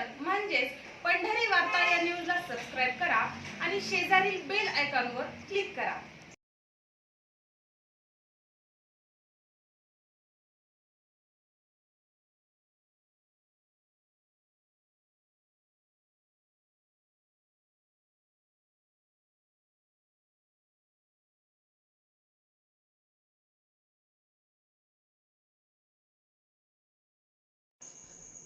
P म्हणजेच पंढरी वार्ता या न्यूजला सबस्क्राईब करा आणि शेजारील बेल आयकॉनवर क्लिक करा.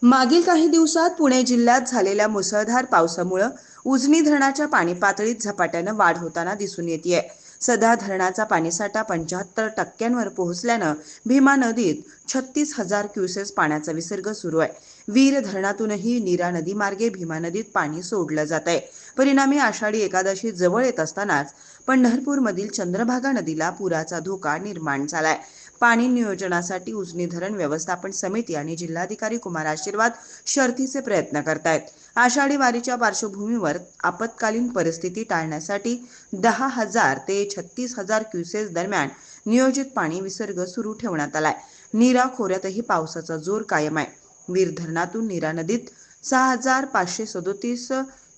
मागील काही दिवसात पुणे जिल्ह्यात झालेल्या मुसळधार पावसामुळं उजनी धरणाच्या पाणी पातळीत झपाट्यानं वाढ होताना दिसून येते सध्या धरणाचा पाणीसाठा पंच्याहत्तर टक्क्यांवर पोहोचल्यानं भीमा नदीत छत्तीस हजार क्युसेस पाण्याचा विसर्ग सुरू आहे. वीर धरणातूनही नीरा नदी मार्गे भीमा नदीत पाणी सोडलं जात आहे परिणामी आषाढी एकादशी जवळ येत असतानाच पंढरपूरमधील चंद्रभागा नदीला पुराचा धोका निर्माण झालाय. पाणी नियोजनासाठी उजनी धरण व्यवस्थापन समिती आणि जिल्हाधिकारी कुमार आशीर्वाद शर्थीचे प्रयत्न करतायत. आषाढी वारीच्या पार्श्वभूमीवर आपत्कालीन परिस्थिती टाळण्यासाठी दहा हजार ते छत्तीस हजार क्युसेस दरम्यान नियोजित पाणी विसर्ग सुरू ठेवण्यात आलाय. नीरा खोऱ्यातही पावसाचा जोर कायम आहे. वीर धरणातून नीरा नदीत सहा हजार पाचशे सदोतीस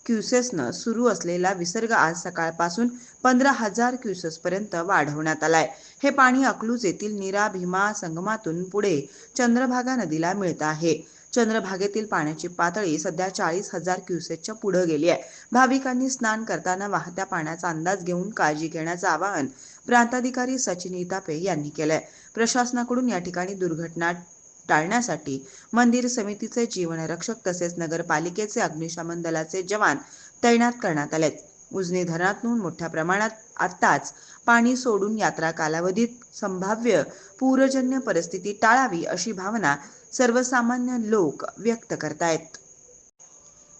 क्युसेसनं सुरू असलेला विसर्ग आज सकाळपासून पंधरा हजार क्युसेस पर्यंत वाढवण्यात आलाय. हे पाणी अकलूज येथील नीरा भीमा संगमातून पुढे चंद्रभागा नदीला मिळत आहे. चंद्रभागेतील पाण्याची पातळी सध्या चाळीस हजार क्युसेसच्या पुढे गेली आहे. भाविकांनी स्नान करताना वाहत्या पाण्याचा अंदाज घेऊन काळजी घेण्याचं आवाहन प्रांताधिकारी सचिन इतापे यांनी केलंय. प्रशासनाकडून या ठिकाणी दुर्घटना टाळण्यासाठी मंदिर समितीचे जीवनरक्षक तसेच नगरपालिकेचे अग्निशमन दलाचे जवान तैनात करण्यात आलेत. उजनी धरणातून मोठ्या प्रमाणात आत्ताच पाणी सोडून यात्रा कालावधीत संभाव्य पूरजन्य परिस्थिती टाळावी अशी भावना सर्वसामान्य लोक व्यक्त करतायत.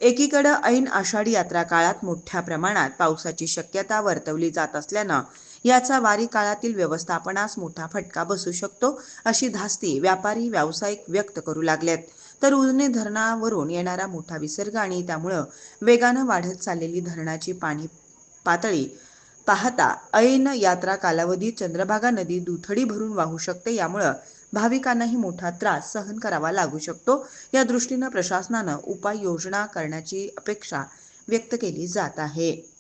एकीकडे ऐन आषाढी यात्रा काळात मोठ्या प्रमाणात पावसाची शक्यता वर्तवली जात असल्यानं याचा वारी काळातील व्यवस्थापनास मोठा फटका बसू शकतो अशी धास्ती व्यापारी व्यावसायिक व्यक्त करू लागलेत. तर उजने धरणावरून येणारा मोठा विसर्ग आणि त्यामुळं वेगानं वाढत चाललेली धरणाची पाणी पातळी पाहता ऐन यात्रा कालावधीत चंद्रभागा नदी दुथडी भरून वाहू शकते यामुळं भाविकांनाही मोठा त्रास सहन करावा लागू शकतो. या दृष्टीनं प्रशासनानं उपाययोजना करण्याची अपेक्षा व्यक्त केली जात आहे.